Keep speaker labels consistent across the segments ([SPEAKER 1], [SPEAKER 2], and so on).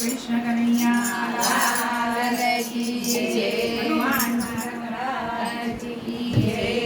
[SPEAKER 1] કૃષ્ણ કનૈયા
[SPEAKER 2] જય.
[SPEAKER 1] હનુમાન મહારાજની જય.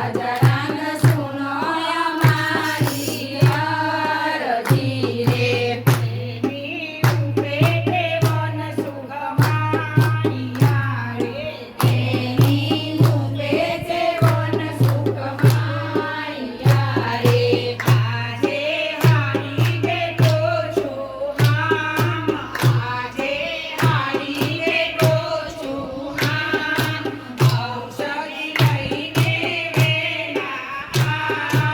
[SPEAKER 1] Raja. Wow.